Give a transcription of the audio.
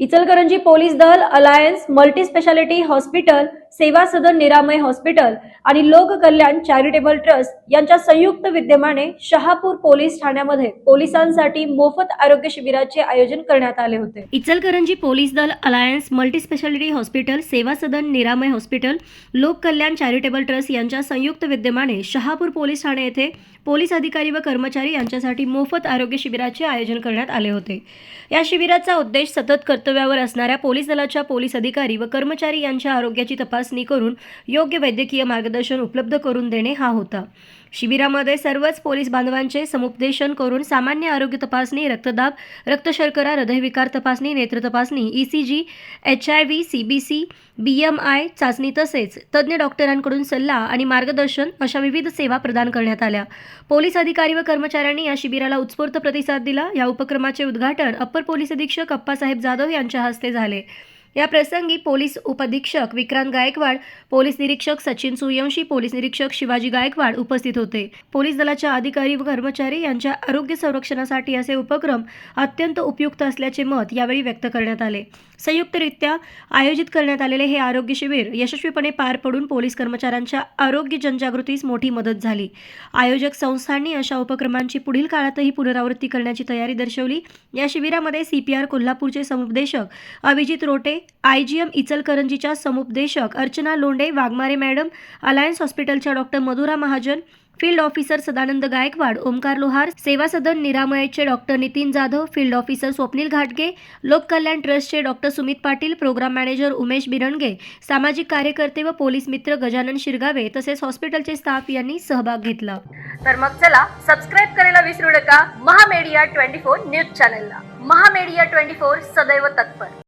Ichalkaranji police दल alliance multi speciality hospital Seva Sadan Niramay hospital आणि लोक कल्याण चॅरिटेबल ट्रस्ट यांच्या संयुक्त विद्यमाने शहापूर पोलीस ठाण्यामध्ये पोलिसांसाठी मोफत आरोग्य शिबिराचे आयोजन करण्यात आले होते. इचलकरंजी पोलीस दल alliance multi speciality hospital Seva Sadan Niramay hospital लोक कल्याण चॅरिटेबल ट्रस्ट यांच्या संयुक्त विद्यमाने शहापूर पोलीस ठाणे येथे पोलीस अधिकारी व कर्मचारी यांच्यासाठी मोफत आरोग्य शिबिराचे आयोजन करण्यात आले होते. या शिबिराचा उद्देश सतत कर्तव्यावर असणाऱ्या पोलीस दलाच्या पोलीस अधिकारी व कर्मचारी यांच्या आरोग्याची तपासणी करून योग्य वैद्यकीय मार्गदर्शन उपलब्ध करून देणे हा होता. शिबिरामध्ये सर्वच पोलीस बांधवांचे समुपदेशन करून सामान्य आरोग्य तपासणी रक्तदाब रक्तशर्करा हृदयविकार तपासणी नेत्र तपासणी E C G H I V C B C B M I चाचणी तसेच तज्ज्ञ डॉक्टरांकडून सल्ला आणि मार्गदर्शन अशा विविध सेवा प्रदान करण्यात आल्या. पोलीस अधिकारी व कर्मचाऱ्यांनी या शिबिराला उत्स्फूर्त प्रतिसाद दिला. या उपक्रमाचे उद्घाटन अप्पर पोलीस अधीक्षक अप्पासाहेब जाधव यांच्या हस्ते झाले. या प्रसंगी पोलीस उपअधीक्षक विक्रांत गायकवाड पोलीस निरीक्षक सचिन सूर्यवंशी पोलीस निरीक्षक शिवाजी गायकवाड उपस्थित होते. पोलीस दलाच्या अधिकारी व कर्मचारी यांच्या आरोग्य संरक्षणासाठी असे उपक्रम अत्यंत उपयुक्त असल्याचे मत यावेळी व्यक्त करण्यात आले. संयुक्तरित्या आयोजित करण्यात आलेले हे आरोग्य शिबिर यशस्वीपणे पार पडून पोलीस कर्मचाऱ्यांच्या आरोग्य जनजागृतीस मोठी मदत झाली. आयोजक संस्थांनी अशा उपक्रमांची पुढील काळातही पुनरावृत्ती करण्याची तयारी दर्शवली. या शिबिरामध्ये सीपीआर कोल्हापूरचे समुपदेशक Abhijit Rote I G M इचलकरंजीच्या समुपदेशक अर्चना लोंडे वाघमारे मॅडम अलायन्स हॉस्पिटलच्या doctor Madhura Mahajan field officer Sadanand Gaikwad Omkar Lohar Seva Sadan निरामयचे doctor Nitin Jadhav field officer Swapnil घाटगे लोककल्याण ट्रस्टचे doctor Sumit Patil program manager Umesh Biranage सामाजिक कार्यकर्ते व police मित्र गजानन शिरगावे तसेच हॉस्पिटलचे स्टाफ यांनी सहभाग घेतला. तर मग चला सबस्क्राईब करायला विसरू नका. महामेडिया ट्वेंटी फोर न्यूज चॅनलला. महामेडिया ट्वेंटी फोर सदैव तत्पर.